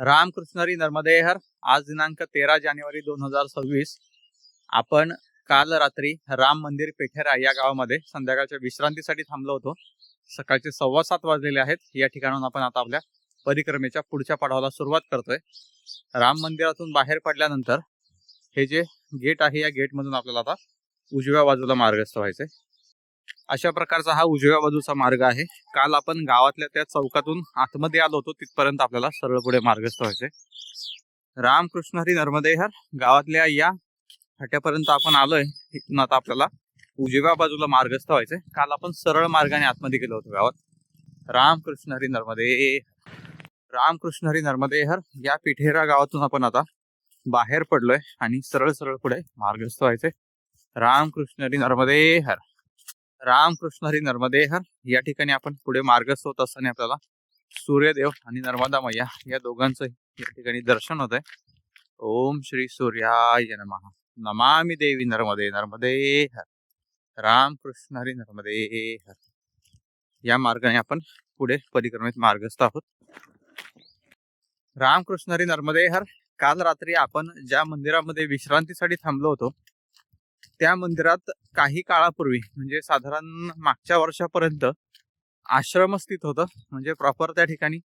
रामकृष्णरी नर्मदेहर. आज दिनांक तेरा जानेवारी दोन हजार सव्वीस. आपण काल रात्री राम मंदिर पेठेरा या गावामध्ये संध्याकाळच्या विश्रांतीसाठी थांबलो होतो. सकाळचे सव्वा सात वाजलेले आहेत. या ठिकाणाहून आपण आता आपल्या परिक्रमेच्या पुढच्या पडावाला सुरुवात करतोय. राम मंदिरातून बाहेर पडल्यानंतर हे जे गेट आहे या गेटमधून आपल्याला आता उजव्या बाजूला मार्गस्थ व्हायचंय. अशा प्रकारचा हा उजव्या बाजूचा मार्ग आहे. काल आपण गावातल्या त्या चौकातून आतमध्ये आलो होतो तिथपर्यंत आपल्याला सरळ पुढे मार्गस्थ व्हायचे रामकृष्ण हरी नर्मदे हर गावातल्या या फाट्यापर्यंत आपण आलोय इथून आता आपल्याला उजव्या बाजूला मार्गस्थ व्हायचे काल आपण सरळ मार्गाने आतमध्ये गेलो होतो गावात. रामकृष्ण हरी नर्मदे रामकृष्ण हरी नर्मदे हर या पिठेरा गावातून आपण आता बाहेर पडलोय आणि सरळ सरळ पुढे मार्गस्थ व्हायचे रामकृष्ण हरी नर्मदे हर. रामकृष्ण हरी नर्मदेहर या ठिकाणी आपण पुढे मार्गस्थ होत असताना आपल्याला सूर्यदेव आणि नर्मदा मैया या दोघांचं या ठिकाणी दर्शन होत आहे ओम श्री सूर्याय नमः. नमामि देवी नर्मदे नर्मदे हर रामकृष्ण हरी नर्मदे हर या मार्गाने आपण पुढे परिक्रमेत मार्गस्थ आहोत. रामकृष्ण हरी नर्मदे हर काल रात्री आपण ज्या मंदिरामध्ये विश्रांतीसाठी थांबलो होतो त्या मंदिरात काही काळापूर्वी म्हणजे साधारण मागच्या वर्षापर्यंत आश्रम स्थित होतं. म्हणजे प्रॉपर त्या ठिकाणी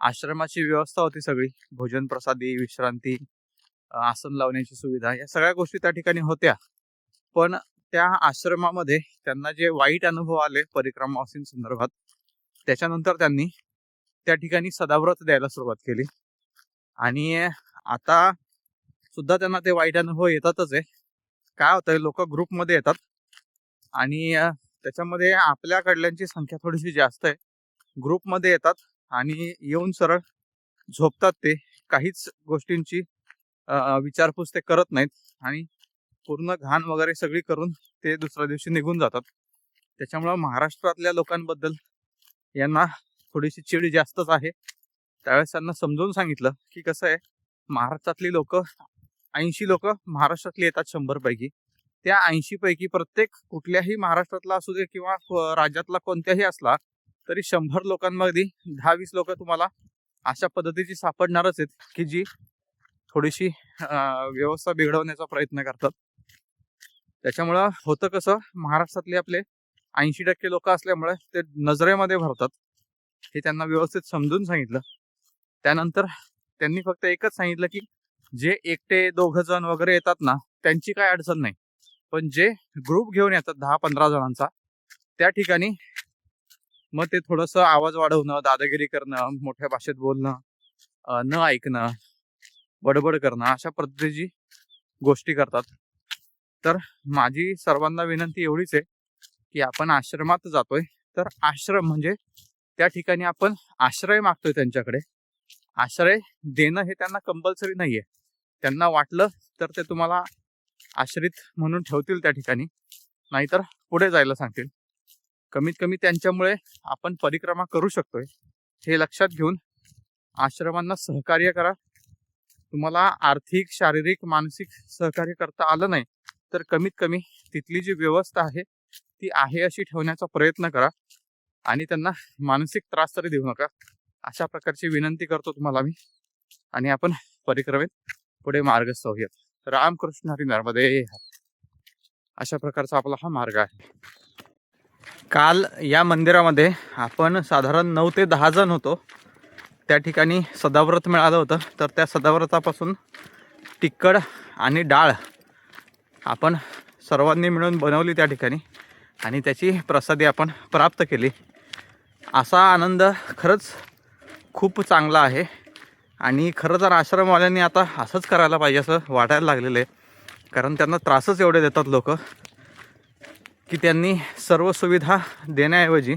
आश्रमाची व्यवस्था होती सगळी. भोजन प्रसादी विश्रांती आसन लावण्याची सुविधा या सगळ्या गोष्टी त्या ठिकाणी होत्या. पण त्या आश्रमामध्ये त्यांना जे वाईट अनुभव आले परिक्रमा संदर्भात त्याच्यानंतर त्यांनी त्या ठिकाणी सदाव्रत द्यायला सुरुवात केली. आणि आता सुद्धा त्यांना ते वाईट अनुभव येतातच आहे. काय होतंय लोक ग्रुपमध्ये येतात. आणि त्याच्यामध्ये आपल्याकडल्यांची संख्या थोडीशी जास्त आहे. ग्रुपमध्ये येतात आणि येऊन सरळ झोपतात ते. काहीच गोष्टींची विचारपूस ते करत नाहीत. आणि पूर्ण घाण वगैरे सगळी करून ते दुसऱ्या दिवशी निघून जातात. त्याच्यामुळं महाराष्ट्रातल्या लोकांबद्दल यांना थोडीशी चिड जास्तच आहे. त्यावेळेस त्यांना समजावून सांगितलं की कसं आहे महाराष्ट्रातली लोक ऐंशी लोक महाराष्ट्रातली येतात शंभर पैकी त्या ऐंशी पैकी प्रत्येक कुठल्याही महाराष्ट्रातला असू दे किंवा राज्यातला कोणत्याही असला तरी शंभर लोकांमध्ये दहा वीस लोक तुम्हाला अशा पद्धतीची सापडणारच आहेत की जी थोडीशी व्यवस्था बिघडवण्याचा प्रयत्न करतात. त्याच्यामुळं होतं कसं महाराष्ट्रातले आपले ऐंशी टक्के लोक असल्यामुळे ते नजरेमध्ये भरतात हे त्यांना व्यवस्थित समजून सांगितलं. त्यानंतर त्यांनी फक्त एकच सांगितलं की जे एकटे दोघ जण वगैरे येतात ना त्यांची काय अडचण नाही. पण जे ग्रुप घेऊन येतात दहा पंधरा जणांचा त्या ठिकाणी मग ते थोडस आवाज वाढवणं दादागिरी करणं मोठ्या भाषेत बोलणं न ऐकणं बडबड करणं अशा पद्धतीची गोष्टी करतात. तर माझी सर्वांना विनंती एवढीच आहे की आपण आश्रमात जातोय. तर आश्रम म्हणजे त्या ठिकाणी आपण आश्रय मागतोय त्यांच्याकडे. आश्रय देणं हे त्यांना कंपल्सरी नाहीये. त्यांना वाटलं तर ते तुम्हाला आश्रित म्हणून ठेवतील त्या ठिकाणी. नाहीतर पुढे जायला सांगतील. कमीत कमी त्यांच्यामुळे आपण परिक्रमा करू शकतोय. हे लक्षात घेऊन आश्रमांना सहकार्य करा. तुम्हाला आर्थिक शारीरिक मानसिक सहकार्य करता आलं नाही तर कमीत कमी तिथली जी व्यवस्था आहे ती आहे अशी ठेवण्याचा प्रयत्न करा. आणि त्यांना मानसिक त्रास तरी देऊ नका. अशा प्रकारची विनंती करतो तुम्हाला मी. आणि आपण परिक्रमेत पुढे मार्गस्थ होऊयात रामकृष्ण हरी. नर्मदे अशा प्रकारचा आपला हा मार्ग आहे. काल या मंदिरामध्ये आपण साधारण नऊ ते दहा जण होतो. त्या ठिकाणी सदाव्रत मिळालं होतं. तर त्या सदाव्रतापासून तिखड आणि डाळ आपण सर्वांनी मिळून बनवली त्या ठिकाणी. आणि त्याची प्रसादी आपण प्राप्त केली. असा आनंद खरंच खूप चांगला आहे. आणि खरं तर आश्रमवाल्यांनी आता असंच करायला पाहिजे असं वाटायला लागलेलं आहे. कारण त्यांना त्रासच एवढे देतात लोक की त्यांनी सर्व सुविधा देण्याऐवजी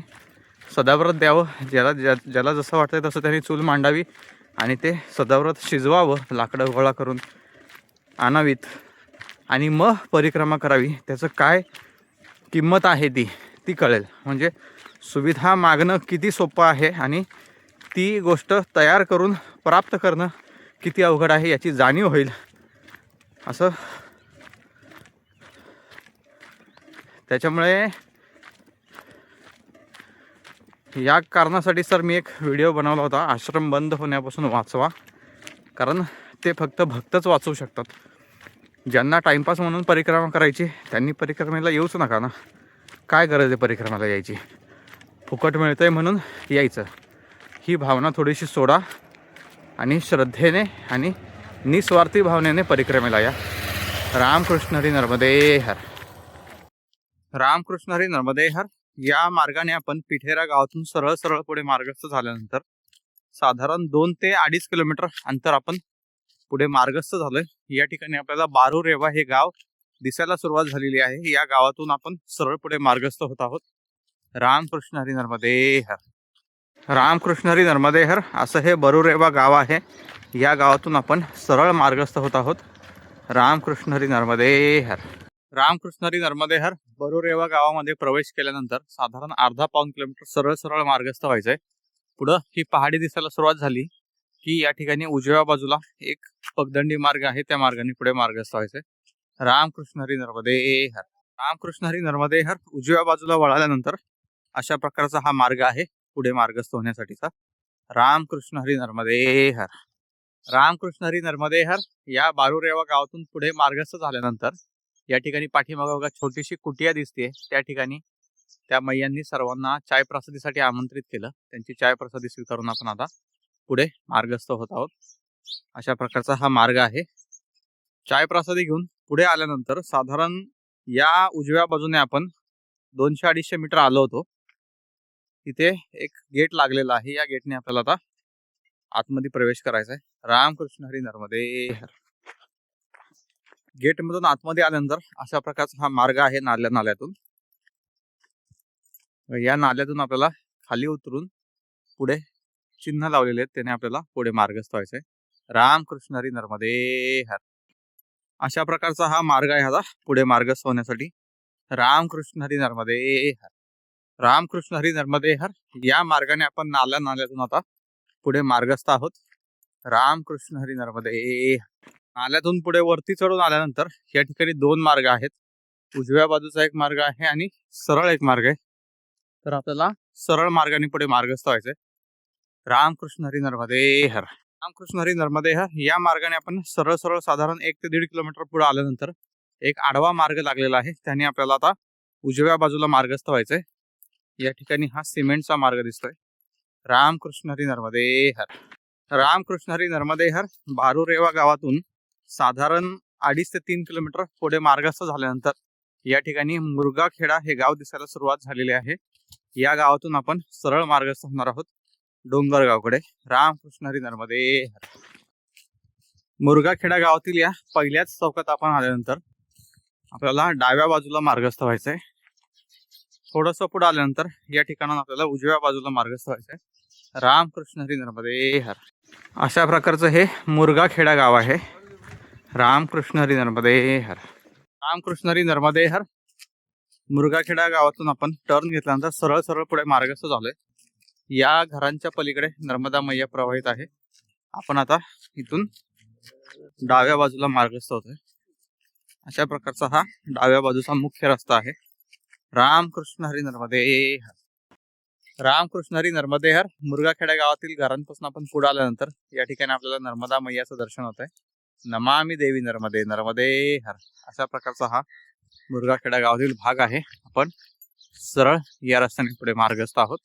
सदाव्रत द्यावं. ज्याला ज्या ज्याला जसं वाटतं तसं त्यांनी चूल मांडावी आणि ते सदाव्रत शिजवावं लाकडं गोळा करून आणावीत. आणि मग परिक्रमा करावी. त्याचं काय किंमत आहे ती ती कळेल. म्हणजे सुविधा मागणं किती सोपं आहे आणि ती गोष्ट तयार करून प्राप्त करणं किती अवघड आहे याची जाणीव होईल. असं. त्याच्यामुळे या कारणासाठी सर मी एक व्हिडिओ बनवला होता. आश्रम बंद होण्यापासून वाचवा. कारण ते फक्त भक्तच वाचवू शकतात. ज्यांना टाईमपास म्हणून परिक्रमा करायची त्यांनी परिक्रमेला येऊच नका ना. काय गरज आहे परिक्रमाला यायची? फुकट मिळतं आहे म्हणून यायचं. ही भावना थोडीशी सोडा आणि श्रद्धेने आणि निस्वार्थी भावनेने परिक्रमेला या. रामकृष्ण हरी नर्मदे हर. रामकृष्ण हरी नर्मदे हर. या मार्गाने आपण पिठेरा गावातून सरळ सरळ पुढे मार्गस्थ झाल्यानंतर साधारण दोन ते अडीच किलोमीटर अंतर आपण पुढे मार्गस्थ झालोय. या ठिकाणी आपल्याला बारू रेवा हे गाव दिसायला सुरुवात झालेली आहे. या गावातून आपण सरळ पुढे मार्गस्थ होत आहोत. रामकृष्ण हरी नर्मदे हर. रामकृष्णरी नर्मदेहर असं हे बरुरेवा गाव आहे. या गावातून आपण सरळ मार्गस्थ होत आहोत. रामकृष्णरी नर्मदेहर. रामकृष्णरी नर्मदेहर बरुरेवा गावामध्ये प्रवेश केल्यानंतर साधारण अर्धा पाऊन किलोमीटर सरळ सरळ मार्गस्थ व्हायचंय. पुढं ही पहाडी दिसायला सुरुवात झाली की या ठिकाणी उजव्या बाजूला एक पगदंडी मार्ग आहे. त्या मार्गाने पुढे मार्गस्थ व्हायचंय. रामकृष्ण नर्मदेहर. नर्मदे नर्मदेहर उजव्या बाजूला वळाल्यानंतर अशा प्रकारचा हा मार्ग आहे. पुढे मार्गस्थ होण्यासाठीचा. रामकृष्ण हरी नर्मदे हर. रामकृष्ण हरी नर्मदे हर या बारुरेवा गावातून पुढे मार्गस्थ झाल्यानंतर या ठिकाणी पाठीमागं बघा छोटीशी कुटिया दिसते त्या ठिकाणी त्या मैयांनी सर्वांना चाय प्रसादीसाठी आमंत्रित केलं. त्यांची चाय प्रसादी स्वीकारून आपण आता पुढे मार्गस्थ होत आहोत. अशा प्रकारचा हा मार्ग आहे. चाय प्रसादी घेऊन पुढे आल्यानंतर साधारण या उजव्या बाजूने आपण दोनशे अडीचशे मीटर आलो होतो. तिथे एक गेट लागलेला आहे. या गेटने आपल्याला आता आतमध्ये प्रवेश करायचा आहे. रामकृष्ण हरी नर्मदे हर गेट मधून आतमध्ये आल्यानंतर अशा प्रकारचा हा मार्ग आहे नाल्या नाल्यातून. या नाल्यातून आपल्याला खाली उतरून पुढे चिन्ह लावलेले आहेत. त्याने आपल्याला पुढे मार्गस्थ व्हायचंय रामकृष्ण हरी नर्मदे हर. अशा प्रकारचा हा मार्ग आहे आता पुढे मार्गस्थ होण्यासाठी. रामकृष्ण हरी नर्मदे हर. रामकृष्ण हरी नर्मदे हर. या मार्गाने आपण नाल्या नाल्यातून आता पुढे मार्गस्थ आहोत. रामकृष्ण हरी नर्मदे नाल्यातून पुढे वरती चढून आल्यानंतर या ठिकाणी दोन मार्ग आहेत. उजव्या बाजूचा एक मार्ग आहे आणि सरळ एक मार्ग आहे. तर आपल्याला सरळ मार्गाने पुढे मार्गस्थ व्हायचंय. रामकृष्ण हरी नर्मदे हर. रामकृष्ण हरी नर्मदे हर. या मार्गाने आपण सरळ सरळ साधारण एक ते दीड किलोमीटर पुढे आल्यानंतर एक आडवा मार्ग लागलेला आहे. त्याने आपल्याला आता उजव्या बाजूला मार्गस्थ व्हायचंय. या ठिकाणी हा सिमेंटचा मार्ग दिसतोय. रामकृष्ण हरी नर्मदे हर. रामकृष्ण हरी नर्मदे हर बारुरेवा गावातून साधारण अडीच ते तीन किलोमीटर पुढे मार्गस्थ झाल्यानंतर या ठिकाणी मुरगाखेडा हे गाव दिसायला सुरुवात झालेली आहे. या गावातून आपण सरळ मार्गस्थ होणार आहोत डोंगरगावकडे रामकृष्ण हरी नर्मदे हर. मुरगाखेडा गावातील या पहिल्याच चौकात आपण आल्यानंतर आपल्याला डाव्या बाजूला मार्गस्थ व्हायचंय. थोडस पुढे आल्यानंतर या ठिकाणाहून आपल्याला उजव्या बाजूला मार्गस्थ व्हायचंय रामकृष्ण हरी नर्मदे हर. अशा प्रकारचं हे मुरगाखेडा गाव आहे. रामकृष्ण हरी नर्मदे हर. रामकृष्ण हरी नर्मदे हर. मुरगाखेडा गावातून आपण टर्न घेतल्यानंतर सरळ सरळ पुढे मार्गस्थ झालोय. या घरांच्या पलीकडे नर्मदा मैया प्रवाहित आहे. आपण आता इथून डाव्या बाजूला मार्गस्थ होतोय. अशा प्रकारचा हा डाव्या बाजूचा मुख्य रस्ता आहे. रामकृष्ण हरी नर्मदे रामकृष्ण हरी नर्मदे हर मुरगाखेडा गावातील घरांपासून आपण पुढे आल्यानंतर या ठिकाणी आपल्याला नर्मदा मैयाचं दर्शन होत आहे नमामी देवी नर्मदे नर्मदे हर अशा प्रकारचा हा मुरगाखेडा गावातील भाग आहे. आपण सरळ या रस्त्याने पुढे मार्गस्थ आहोत.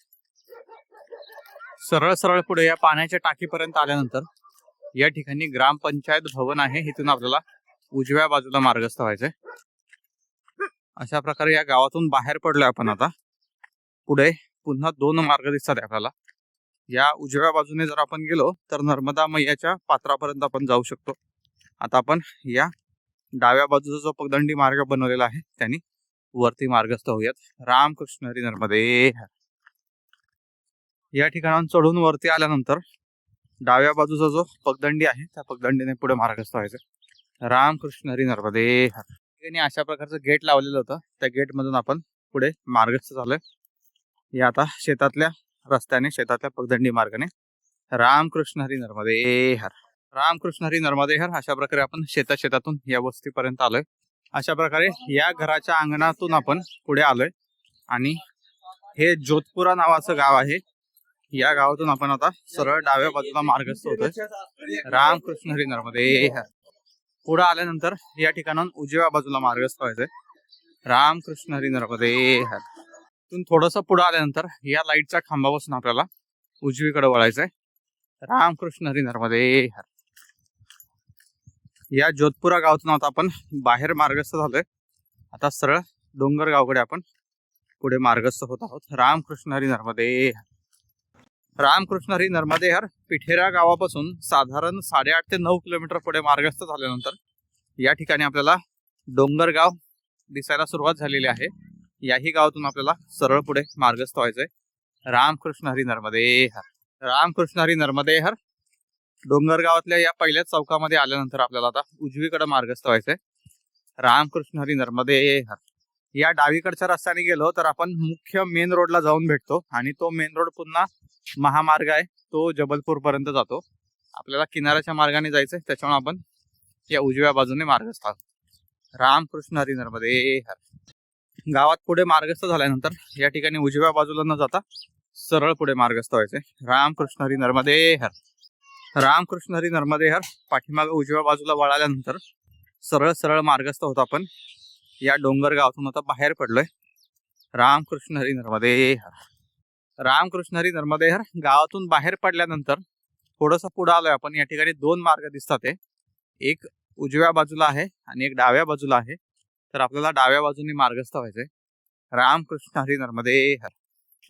सरळ सरळ पुढे या पाण्याच्या टाकीपर्यंत आल्यानंतर या ठिकाणी ग्रामपंचायत भवन आहे. इथून आपल्याला उजव्या बाजूला मार्गस्थ व्हायचंय. अशा प्रकारे या गावातून बाहेर पडलोय आपण आता. पुढे पुन्हा दोन मार्ग दिसतात आपल्याला. या उजव्या बाजूने जर आपण गेलो तर नर्मदा मैयाच्या पात्रापर्यंत आपण जाऊ शकतो. आता आपण या डाव्या बाजूचा जो पगदंडी मार्ग बनवलेला आहे त्यांनी वरती मार्गस्थ होऊयात. रामकृष्ण हरी नर्मदे. या ठिकाणाहून चढून वरती आल्यानंतर डाव्या बाजूचा जो पगदंडी आहे त्या पगदंडीने पुढे मार्गस्थ व्हायचं रामकृष्ण हरी नर्मदे. हर ठिकाणी अशा प्रकारचं गेट लावलेलं होतं. त्या गेट मधून आपण पुढे मार्गस्थ झालोय. या आता शेतातल्या रस्त्याने शेतातल्या पगदंडी मार्गाने. रामकृष्ण हरी नर्मदे हर. रामकृष्ण हरी नर्मदे हर. अशा प्रकारे आपण शेता शेतातून या वस्तीपर्यंत आलोय. अशा प्रकारे या घराच्या अंगणातून आपण पुढे आलोय. आणि हे जोधपुरा नावाचं गाव आहे. या गावातून आपण आता सरळ डाव्या बाजूला मार्गस्थ होतोय. रामकृष्ण हरी नर्मदे हर. पुढे आल्यानंतर या ठिकाणाहून उजव्या बाजूला मार्गस्थ व्हायचंय. रामकृष्ण हरी नर्मदे हर तिथून थोडस पुढे आल्यानंतर या लाईटच्या खांबापासून आपल्याला उजवीकडे वळायचंय. रामकृष्ण हरी नर्मदे हर या जोधपुरा गावातून आता आपण बाहेर मार्गस्थ झालोय. आता सरळ डोंगर गावकडे आपण पुढे मार्गस्थ होत आहोत. रामकृष्ण हरी नर्मदे हर. रामकृष्ण हरी नर्मदे हर पिठेरा गावापासून साधारण साडेआठ ते नऊ किलोमीटर पुढे मार्गस्थ झाल्यानंतर या ठिकाणी आपल्याला डोंगरगाव दिसायला सुरुवात झालेली आहे. याही गावातून आपल्याला सरळ पुढे मार्गस्थ व्हायचंय. रामकृष्ण हरी नर्मदे हर रामकृष्ण हरी नर्मदे हर डोंगर गावातल्या या पहिल्याच चौकामध्ये आल्यानंतर आपल्याला आता उजवीकडे मार्गस्थ व्हायचंय. रामकृष्ण हरी नर्मदे हर या डावीकडच्या रस्त्याने गेलो तर आपण मुख्य मेन रोडला जाऊन भेटतो आणि तो मेन रोड पुन्हा महामार्ग आहे. तो जबलपूर पर्यंत जातो. आपल्याला किनाऱ्याच्या मार्गाने जायचंय. त्याच्यामुळे आपण या उजव्या बाजूने मार्गस्थ आहोत रामकृष्ण हरी नर्मदे हर. गावात पुढे मार्गस्थ झाल्यानंतर या ठिकाणी उजव्या बाजूला न जाता सरळ पुढे मार्गस्थ व्हायचे रामकृष्ण हरी नर्मदे हर. रामकृष्ण हरी नर्मदे हर. पाठीमागे उजव्या बाजूला वळाल्यानंतर सरळ सरळ मार्गस्थ होतो आपण. या डोंगर गावातून आता बाहेर पडलोय. रामकृष्ण हरी नर्मदे हर रामकृष्ण हरी नर्मदे हर गावातून बाहेर पडल्यानंतर थोडस पुढे आलोय आपण. या ठिकाणी दोन मार्ग दिसतात एक उजव्या बाजूला आहे आणि एक डाव्या बाजूला आहे. तर आपल्याला डाव्या बाजूने मार्गस्थ व्हायचंय. रामकृष्ण हरी नर्मदे हर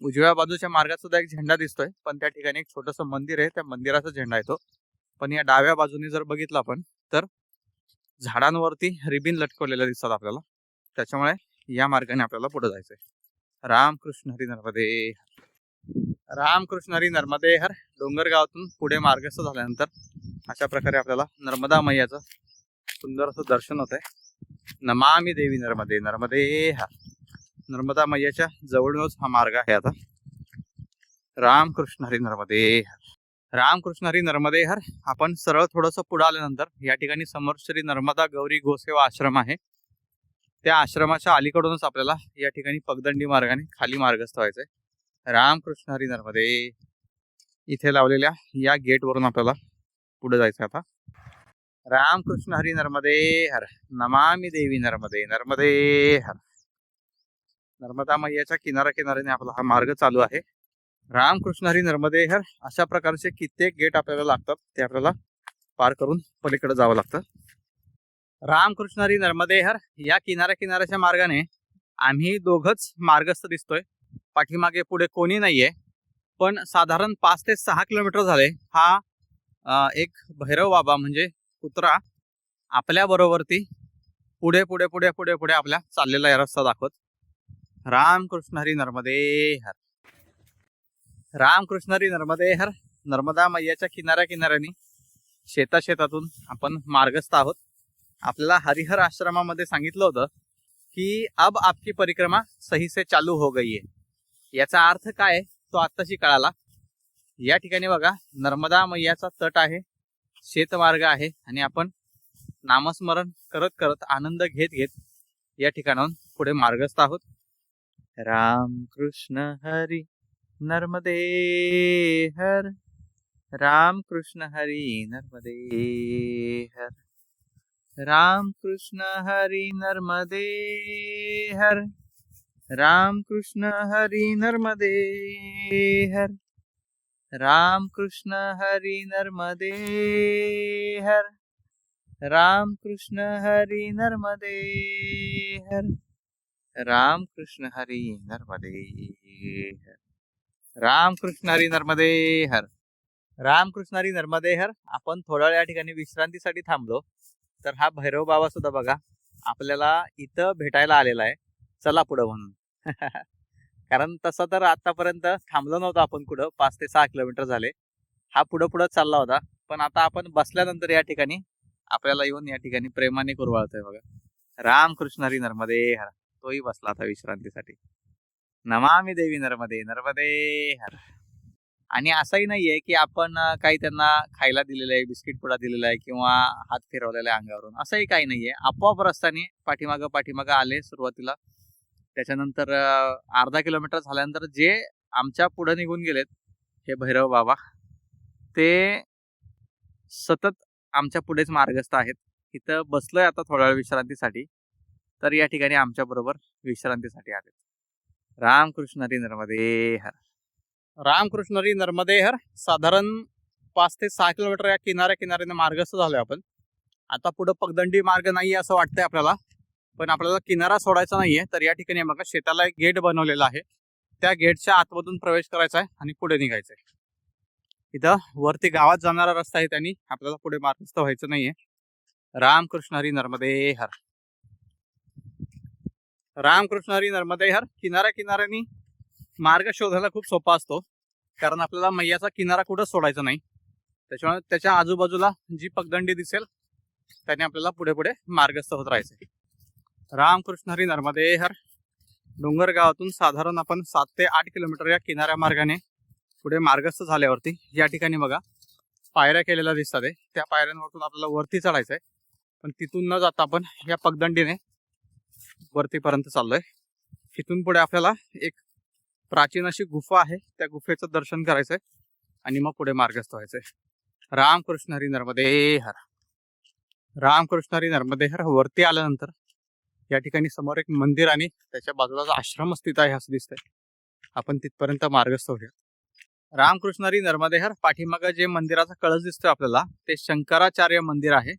उजव्या बाजूच्या मार्गात सुद्धा एक झेंडा दिसतोय पण त्या ठिकाणी एक छोटस मंदिर आहे. त्या मंदिराचा झेंडा येतो. पण या डाव्या बाजूने जर बघितलं आपण तर झाडांवरती रिबिन लटकवलेल्या दिसतात आपल्याला. त्याच्यामुळे या मार्गाने आपल्याला पुढे जायचंय. रामकृष्ण हरी. नर्मदे रामकृष्ण हरी नर्मदे हर. डोंगरगावातून पुढे मार्गस्थ झाल्यानंतर अशा प्रकारे आपल्याला नर्मदा मैयाचं सुंदर असं दर्शन होत आहे नमामी देवी नर्मदे नर्मदे हर. नर्मदा मैयाच्या जवळूनच हा मार्ग आहे आता. रामकृष्ण हरी नर्मदे हर. रामकृष्ण हरी नर्मदे हर. आपण सरळ थोडंसं पुढे आल्यानंतर या ठिकाणी समोर श्री नर्मदा गौरी गोसेवा आश्रम आहे. त्या आश्रमाच्या अलीकडूनच आपल्याला या ठिकाणी पगदंडी मार्गाने खाली मार्गस्थ व्हायचंय. रामकृष्ण हरी नर्मदे इथे लावलेल्या या गेट वरून आपल्याला पुढे जायचं आता. रामकृष्ण हरी नर्मदे हर नमामि देवी नर्मदे नर्मदे हर. नर्मदा मैयाच्या किनारा किनाऱ्याने आपला हा मार्ग चालू आहे. रामकृष्ण हरी नर्मदे हर अशा प्रकारचे कित्येक गेट आपल्याला लागतात ते आपल्याला पार करून पलीकडे जावं लागतं. रामकृष्ण नर्मदेहर या किनाऱ्या किनाऱ्याच्या मार्गाने आम्ही दोघंच मार्गस्थ दिसतोय. पाठीमागे पुढे कोणी नाहीये. पण साधारण पाच ते सहा किलोमीटर झाले. हा एक भैरव बाबा म्हणजे कुत्रा आपल्या बरोबरती पुढे पुढे पुढे पुढे पुढे आपल्या चाललेला या रस्ता दाखवत. रामकृष्ण हरी नर्मदे हर रामकृष्ण हरी नर्मदे हर नर्मदा मैयाच्या किनाऱ्या किनाऱ्याने शेता शेतातून आपण मार्गस्थ आहोत. आपल्याला हरिहर आश्रमामध्ये सांगितलं होतं की अब आपकी परिक्रमा सही से चालू हो गई आहे याचा अर्थ काय आहे, तो आत्ताशी कळाला. या ठिकाणी बघा नर्मदा मैयाचा तट आहे शेतमार्ग आहे आणि आपण नामस्मरण करत करत आनंद घेत घेत या ठिकाणाहून पुढे मार्गस्थ आहोत. राम कृष्ण हरी नर्मदे हर राम कृष्ण हरी नर्मदे हर राम कृष्ण हरी नर्मदे हर। राम कृष्ण हरी नर्मदे हर। राम कृष्ण हरी नर्मदे हर। राम कृष्ण हरी नर्मदे हर। राम कृष्ण हरी नर्मदे हर। राम कृष्ण हरी नर्मदे हर। राम कृष्ण हरी नर्मदे हर। आपण थोड्या वेळ या ठिकाणी विश्रांतीसाठी थांबलो. तर हा भैरव बाबा सुद्धा बघा आपल्याला इथं भेटायला आलेला आहे. चला पुढं म्हणून. कारण तसं तर आतापर्यंत थांबलो नव्हतो आपण कुठं. पाच ते सहा किलोमीटर झाले. हा पुढं पुढं चालला होता. पण आता आपण बसल्यानंतर या ठिकाणी आपल्याला येऊन या ठिकाणी प्रेमाने कुरवाळतोय बघा. रामकृष्ण हरी नर्मदे हर. तोही बसला आता विश्रांतीसाठी. नमामी देवी नर्मदे नर्मदे हर. आणि असंही नाहीये की आपण काही त्यांना खायला दिलेलं आहे बिस्किट पुडा दिलेला आहे किंवा हात फिरवलेला आहे अंगावरून असंही काही नाहीये. आपोआप रस्त्याने पाठीमागं पाठीमागं आले सुरुवातीला. त्याच्यानंतर अर्धा किलोमीटर झाल्यानंतर जे आमच्या पुढे निघून गेलेत हे भैरव बाबा ते सतत आमच्या पुढेच मार्गस्थ आहेत. इथं बसलोय आता थोड्या वेळ विश्रांतीसाठी तर या ठिकाणी आमच्याबरोबर विश्रांतीसाठी आले रामकृष्ण हरी नर्मदे हर. रामकृष्णरी नर्मदेहर नर्मदे हर साधारण पाच ते सहा किलोमीटर या किनाऱ्या किनाऱ्याने मार्गस्थ झालो आपण. आता पुढं पगदंडी मार्ग नाहीये असं वाटतंय आपल्याला पण आपल्याला किनारा सोडायचा नाहीये तर या ठिकाणी बघा शेताला एक गेट बनवलेला आहे. त्या गेटच्या आतमधून प्रवेश करायचा आहे आणि पुढे निघायचंय. इथं वरती गावात जाणारा रस्ता आहे त्यांनी आपल्याला पुढे मार्गस्थ व्हायचं नाहीये. रामकृष्ण हरी नर्मदे हर रामकृष्ण हरी नर्मदे हर किनाऱ्या किनाऱ्यानी मार्ग शोधायला खूप सोपा असतो. कारण आपल्याला मैयाचा किनारा कुठं सोडायचा नाही. त्याच्यामुळे त्याच्या आजूबाजूला जी पगदंडी दिसेल त्याने आपल्याला पुढे पुढे मार्गस्थ होत राहायचे. रामकृष्ण हरी नर्मदे हर. डोंगर गावातून साधारण आपण सात ते आठ किलोमीटर या किनाऱ्या मार्गाने पुढे मार्गस्थ झाल्यावरती या ठिकाणी बघा पायऱ्या केलेल्या दिसतात त्या पायऱ्यांवरतून आपल्याला वरती चढायचंय. पण तिथून न जाता आपण या पगदंडीने वरतीपर्यंत चाललोय. तिथून पुढे आपल्याला एक प्राचीन अशी गुफा आहे. त्या गुफेचं दर्शन करायचंय आणि मग पुढे मार्गस्थ व्हायचंय. रामकृष्ण हरी नर्मदे हर. रामकृष्ण हरी नर्मदे हर वरती आल्यानंतर या ठिकाणी समोर एक मंदिर आणि त्याच्या बाजूला आश्रम स्थित आहे असं दिसतंय. आपण तिथपर्यंत मार्गस्थ होऊया रामकृष्ण हरी नर्मदे हर पाठीमागं जे मंदिराचा कळस दिसतोय आपल्याला ते शंकराचार्य मंदिर आहे.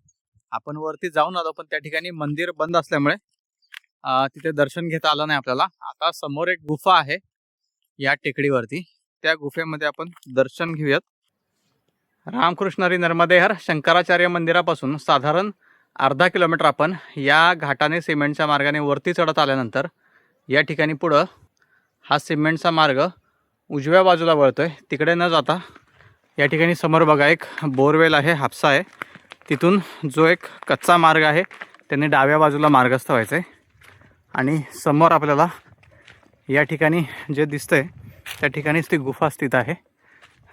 आपण वरती जाऊन आलो पण त्या ठिकाणी मंदिर बंद असल्यामुळे तिथे दर्शन घेता आलं नाही आपल्याला. आता समोर एक गुफा आहे. या टेकडीवरती. त्या गुफेमध्ये आपण दर्शन घेऊयात. रामकृष्णरी नर्मदेहर शंकराचार्य मंदिरापासून साधारण अर्धा किलोमीटर आपण या घाटाने सिमेंटच्या मार्गाने वरती चढत आल्यानंतर या ठिकाणी पुढं हा सिमेंटचा मार्ग उजव्या बाजूला वळतोय. तिकडे न जाता या ठिकाणी समोर बघा एक बोरवेल आहे हापसा आहे. तिथून जो एक कच्चा मार्ग आहे त्याने डाव्या बाजूला मार्गस्थ व्हायचं आहे आणि समोर आपल्याला या ठिकाणी जे दिसतंय त्या ठिकाणीच ती गुफा स्थित आहे.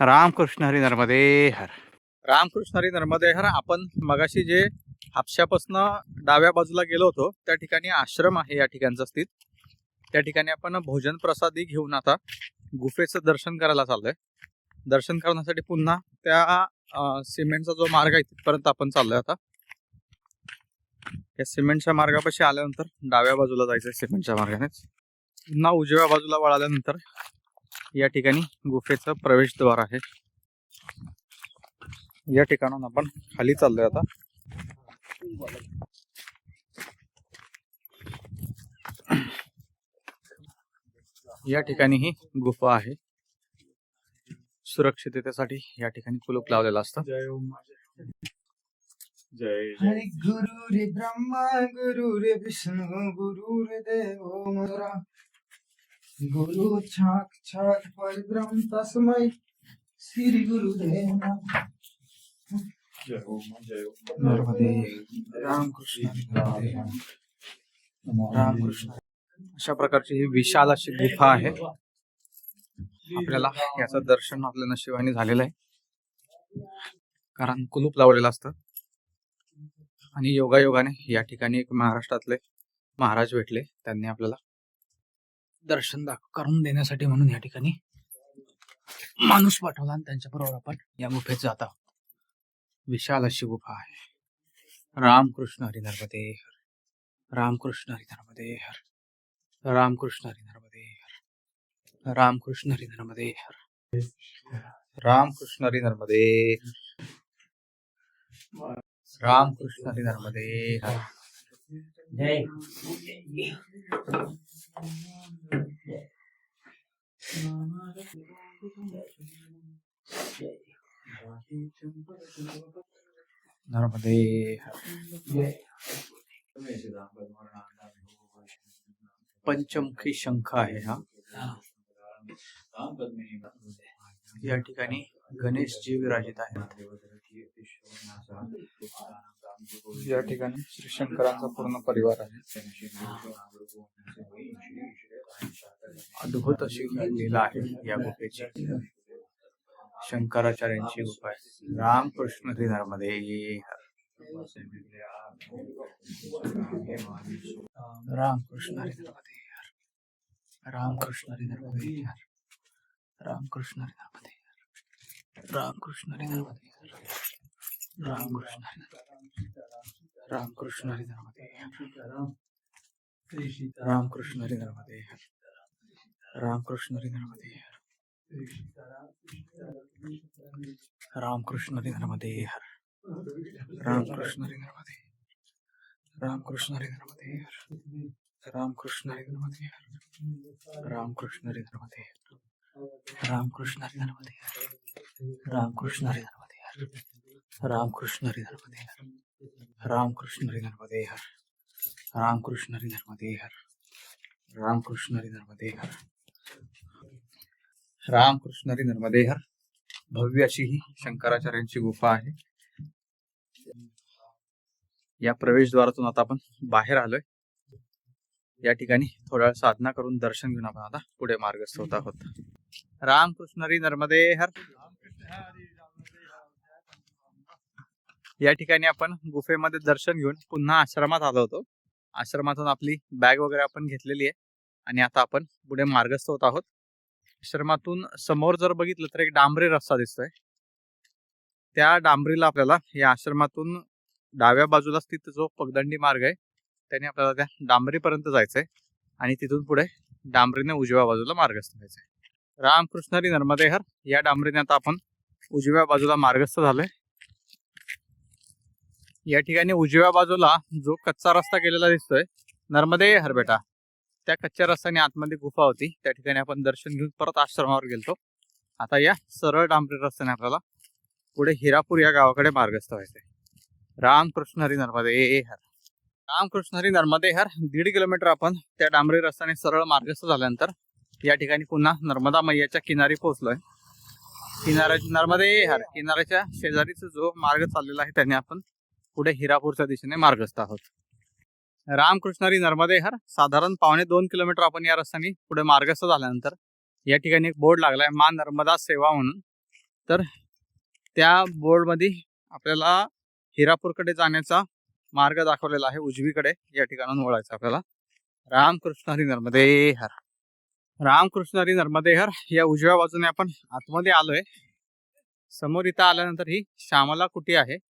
रामकृष्ण हरी नर्मदे हर रामकृष्ण हरी नर्मदे हर आपण मगाशी जे हापशापासनं डाव्या बाजूला गेलो होतो त्या ठिकाणी आश्रम आहे या ठिकाणचा स्थित. त्या ठिकाणी आपण भोजन प्रसादी घेऊन आता गुफेचं दर्शन करायला चाललोय. दर्शन करण्यासाठी पुन्हा त्या सिमेंटचा जो मार्ग आहे तिथपर्यंत आपण चाललोय आता. या सिमेंटच्या मार्गापाशी आल्यानंतर डाव्या बाजूला जायचंय सिमेंटच्या मार्गानेच. पुन्हा उजव्या बाजूला वळाल्यानंतर या ठिकाणी गुफेचं प्रवेशद्वार आहे. या ठिकाणाहून आपण खाली चाललोय आता. या ठिकाणी ही गुफा आहे. सुरक्षिततेसाठी या ठिकाणी कुलूप लावलेलं असतं. हरि गुरु रे ब्रह्मा गुरु रे विष्णु गुरु रे देवो मरा गुरु साक्षात परब्रह्म तस्मै श्री गुरु जय ओम जय ओम नर्मदे। रामकृष्ण। नर्मदे रामकृष्ण। अशा प्रकारची ही विशाल अशी गुफा आहे. आपल्याला याचं दर्शन आपल्या नशिबाने झालेलं आहे. कारण कुलूप लावलेलं असतं. आणि योगायोगाने या ठिकाणी एक महाराष्ट्रातले महाराज भेटले. त्यांनी आपल्याला दर्शन करून देण्यासाठी म्हणून या ठिकाणी माणूस पाठवला आणि त्यांच्या बरोबर आपण या गुफेत जात आहोत. विशाल अशी गुफा आहे. रामकृष्ण हरी नर्मदे हर. रामकृष्ण हरी नर्मदे हर. रामकृष्ण हरी नर्मदे हर. रामकृष्ण हरी नर्मदे हर. रामकृष्ण हरी. नर्मदे रामकृष्ण हरी. नर्मदे हर पंचमुखी शंख आहे हा। या ठिकाणी गणेशजी विराजित आहेत या ठिकाणी श्री शंकरांचा पूर्ण परिवार आहे. अद्भुत अशी लीला आहे या गुफेची. शंकराचार्यांची गुफा आहे. रामकृष्ण नर्मदे रामकृष्ण रामकृष्ण रामकृष्ण रामकृष्ण रामकृष्ण रामकृष्ण हरी नर्मदे रामकृष्ण हरी नर्मदे रामकृष्ण हरी नर्मदे रामकृष्ण हरी नर्मदे रामकृष्ण हरी नर्मदे रामकृष्ण हरी नर्मदे रामकृष्ण हरी नर्मदे रामकृष्ण हरी नर्मदे रामकृष्ण हरी नर्मदे रामकृष्ण हरी नर्मदे रामकृष्ण हरी नर्मदे रामकृष्ण हरी नर्मदे रामकृष्ण हरी नर्मदे रामकृष्ण हरी नर्मदे रामकृष्ण हरी नर्मदे भव्य अशी ही शंकराचार्यांची गुफा आहे. या प्रवेशद्वारातून आता आपण बाहेर आलोय. या ठिकाणी थोडा वेळ साधना करून दर्शन घेऊन आपण आता पुढे मार्गस्थ होत आहोत. रामकृष्ण हरी नर्मदे हर या ठिकाणी आपण गुफेमध्ये दर्शन घेऊन पुन्हा आश्रमात आलो होतो. आश्रमातून आपली बॅग वगैरे आपण घेतलेली आहे आणि आता आपण पुढे मार्गस्थ होत आहोत. आश्रमातून समोर जर बघितलं तर एक डांबरी रस्ता दिसतोय. त्या डांबरीला आपल्याला या आश्रमातून डाव्या बाजूला स्थित जो पगदंडी मार्ग आहे त्याने आपल्याला त्या डांबरीपर्यंत जायचंय आणि तिथून पुढे डांबरीने उजव्या बाजूला मार्गस्थ व्हायचंय. रामकृष्णरी नर्मदेहर या डांबरीने आता आपण उजव्या बाजूला मार्गस्थ झालोय. या ठिकाणी उजव्या बाजूला जो कच्चा रस्ता गेलेला दिसतोय नर्मदे हर बेटा त्या कच्च्या रस्त्याने आतमध्ये गुफा होती. त्या ठिकाणी आपण दर्शन घेऊन परत आश्रमावर गेलतो. आता या सरळ डांबरी रस्त्याने आपल्याला पुढे हिरापूर या गावाकडे मार्गस्थ व्हायचंय. रामकृष्ण हरी नर्मदे. हर. रामकृष्ण हरी नर्मदे हर. दीड किलोमीटर आपण त्या डांबरी रस्त्याने सरळ मार्गस्थ झाल्यानंतर या ठिकाणी पुन्हा नर्मदा मैयाच्या किनारी पोहोचलोय. किनाऱ्याच्या नर्मदे हर. किनाऱ्याच्या शेजारीचा जो मार्ग चाललेला आहे त्याने आपण पुढे हिरापूरच्या दिशेने मार्गस्थ आहोत. रामकृष्णारी नर्मदेहर नर्मदे हर साधारण पावणे दोन किलोमीटर आपण या रस्त्याने पुढे मार्गस्थ झाल्यानंतर या ठिकाणी एक बोर्ड लागलाय मा नर्मदा सेवा म्हणून. तर त्या बोर्डमध्ये आपल्याला हिरापूरकडे जाण्याचा मार्ग दाखवलेला आहे उजवीकडे या ठिकाणाहून वळायचा आपल्याला. रामकृष्ण हरी नर्मदे हर. रामकृष्ण हरी नर्मदे हर या उजव्या बाजूने आपण आतमध्ये आलोय. समोर इथं आल्यानंतर ही श्यामला कुटी आहे.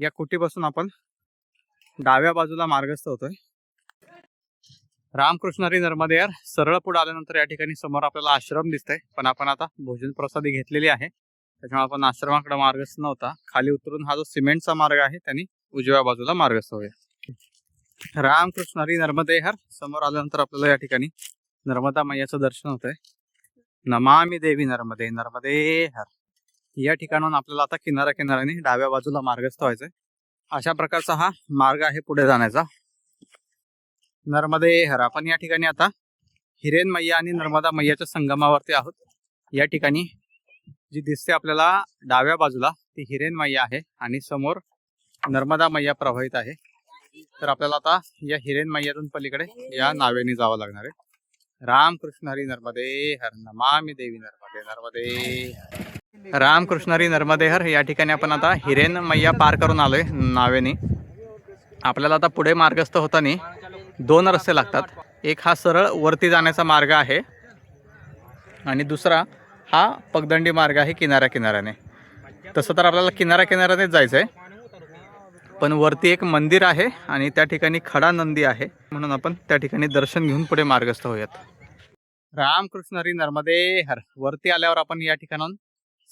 या कुटीपासून आपण डाव्या बाजूला मार्गस्थ होतोय. रामकृष्ण हरी नर्मदे हर सरळ पुढे आल्यानंतर या ठिकाणी समोर आपल्याला आश्रम दिसतंय. पण आपण आता भोजन प्रसादी घेतलेली आहे. त्याच्यामुळे आपण आश्रमाकडे मार्गस्थ नव्हता. खाली उतरून हा जो सिमेंटचा मार्ग आहे त्यांनी उजव्या बाजूला मार्गस्थ होऊया. रामकृष्ण हरी नर्मदे हर समोर आल्यानंतर आपल्याला या ठिकाणी नर्मदा मैयाचं दर्शन होतंय. नमामि देवी नर्मदे नर्मदे हर. या ठिकाणाहून आपल्याला आता किनारा किनाऱ्याने डाव्या बाजूला मार्गस्थ व्हायचंय. अशा प्रकारचा हा मार्ग आहे पुढे जाण्याचा. नर्मदे हर. आपण या ठिकाणी आता हिरेन मैया आणि नर्मदा मैयाच्या संगमावरती आहोत. या ठिकाणी जी दिसते आपल्याला डाव्या बाजूला ती हिरेन मैया आहे आणि समोर नर्मदा मैया प्रवाहित आहे. तर आपल्याला आता या हिरेन मैयातून पलीकडे या नावेने जावं लागणार आहे. रामकृष्ण हरी नर्मदे हर नमामि देवी नर्मदे नर्मदे रामकृष्ण नर्मदेहर. या ठिकाणी आपण आता हिरेन मैया पार करून आलोय नावेने. आपल्याला आता पुढे मार्गस्थ होताना दोन रस्ते लागतात. एक हा सरळ वरती जाण्याचा मार्ग आहे आणि दुसरा हा पगदंडी मार्ग आहे किनाऱ्या किनाऱ्याने तसं तर आपल्याला किनाऱ्या किनाऱ्यानेच जायचं आहे पण वरती एक मंदिर आहे आणि त्या ठिकाणी खडा नंदी आहे. म्हणून आपण त्या ठिकाणी दर्शन घेऊन पुढे मार्गस्थ होऊयात. रामकृष्ण हरी नर्मदे हर वरती आल्यावर आपण या ठिकाणाहून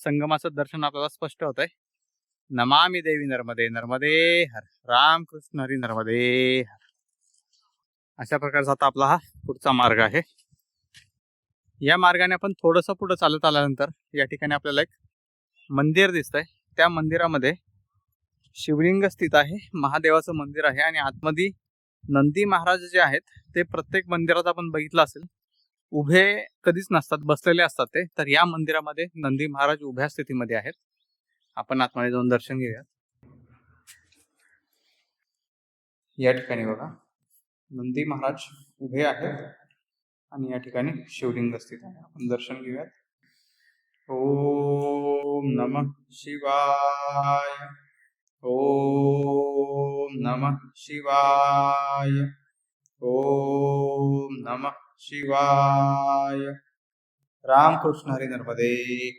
संगमाचं दर्शन आपल्याला स्पष्ट होत आहे नमामि देवी नर्मदे नर्मदे हर. रामकृष्ण हरी नर्मदे हर. अशा प्रकारचा आता आपला हा पुढचा मार्ग आहे. या मार्गाने आपण थोडंसं पुढं चालत आल्यानंतर या ठिकाणी आपल्याला एक मंदिर दिसतंय. त्या मंदिरामध्ये शिवलिंग स्थित आहे. महादेवाचं मंदिर आहे आणि आतमध्ये नंदी महाराज जे आहेत ते प्रत्येक मंदिरात आपण बघितलं असेल. उभे कधीच नसतात बसलेले असतात ते. तर या मंदिरामध्ये नंदी महाराज उभ्या स्थितीमध्ये आहेत. आपण आतमध्ये जाऊन दर्शन घेऊया या ठिकाणी बघा. नंदी महाराज उभे आहेत आणि या ठिकाणी शिवलिंग स्थित आहे. आपण दर्शन घेऊयात. ओम नम शिवाय. ओम नम शिवाय. ओम नम शिवाय. रामकृष्ण हरी नर्मदे.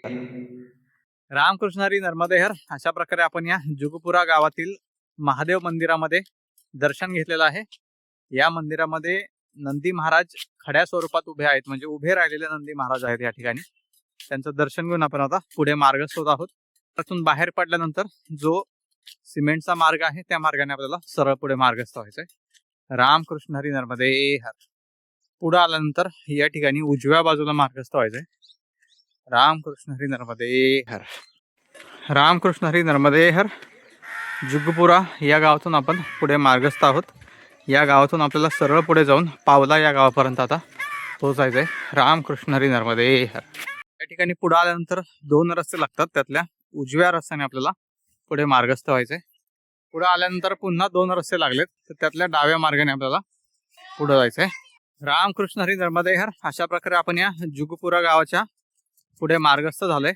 रामकृष्ण हरी नर्मदेहर अशा प्रकारे आपण या जुगपुरा गावातील महादेव मंदिरामध्ये दर्शन घेतलेलं आहे. या मंदिरामध्ये नंदी महाराज खड्या स्वरूपात उभे आहेत. म्हणजे उभे राहिलेले नंदी महाराज आहेत या ठिकाणी. त्यांचं दर्शन घेऊन आपण आता पुढे मार्गस्थ होत आहोत. त्यातून बाहेर पडल्यानंतर जो सिमेंटचा मार्ग आहे त्या मार्गाने आपल्याला सरळ पुढे मार्गस्थ व्हायचंय. रामकृष्ण हरी नर्मदे हर. पुढे आल्यानंतर या ठिकाणी उजव्या बाजूला मार्गस्थ व्हायचंय. रामकृष्ण हरी नर्मदे हर. रामकृष्ण हरी नर्मदे हर. जुगपुरा या गावातून आपण पुढे मार्गस्थ आहोत. या गावातून आपल्याला सरळ पुढे जाऊन पावला या गावापर्यंत आता पोहोचायचं आहे रामकृष्ण हरी नर्मदे हर. या ठिकाणी पुढे आल्यानंतर दोन रस्ते लागतात. त्यातल्या उजव्या रस्त्याने आपल्याला पुढे मार्गस्थ व्हायचंय. पुढे आल्यानंतर पुन्हा दोन रस्ते लागलेत. तर त्यातल्या डाव्या मार्गाने आपल्याला पुढे जायचंय. रामकृष्ण हरी नर्मदेहर अशा प्रकारे आपण या जुगपुरा गावाच्या पुढे मार्गस्थ झालोय.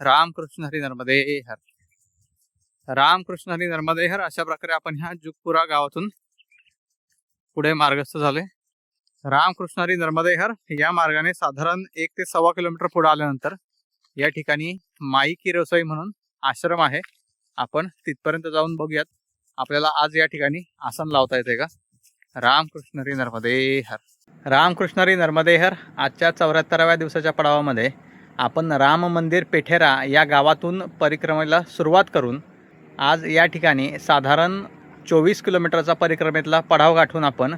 रामकृष्ण हरी नर्मदेहर रामकृष्ण हरी नर्मदेहर अशा प्रकारे आपण ह्या जुगपुरा गावातून पुढे मार्गस्थ झालोय. रामकृष्ण हरी नर्मदेहर या मार्गाने साधारण एक ते सव्वा किलोमीटर पुढे आल्यानंतर या ठिकाणी माई किरोसई म्हणून आश्रम आहे. आपण तिथपर्यंत जाऊन बघूयात. आपल्याला आज या ठिकाणी आसन लावता येते का? रामकृष्ण नर्मदेहर रामकृष्णरी नर्मदेहर रामकृष्ण आजच्या चौऱ्याहत्तराव्या दिवसाच्या पडावामध्ये आपण राम मंदिर पेठेरा या गावातून परिक्रमेला सुरुवात करून आज या ठिकाणी साधारण चोवीस किलोमीटरचा परिक्रमेतला पडाव गाठून आपण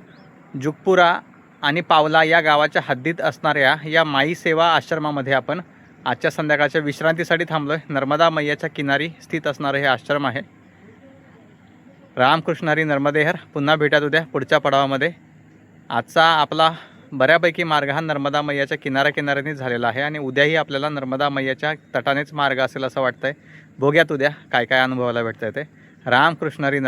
जुगपुरा आणि पावला या गावाच्या हद्दीत असणाऱ्या या माई सेवा आश्रमामध्ये आपण आजच्या संध्याकाळच्या विश्रांतीसाठी थांबलो आहे नर्मदा मैयाच्या किनारी स्थित असणारं हे आश्रम आहे. रामकृष्ण हरी नर्मदेहर. पुन्हा भेटत उद्या पुढच्या पडावामध्ये. आजचा आपला बऱ्यापैकी मार्ग हा नर्मदा मैयाच्या किनाऱ्या किनाऱ्याने झालेला आहे आणि उद्याही आपल्याला नर्मदा मैयाच्या तटानेच मार्ग असेल असं वाटतंय. भोग्यात उद्या काय काय अनुभवायला भेटतं ते. रामकृष्ण हरी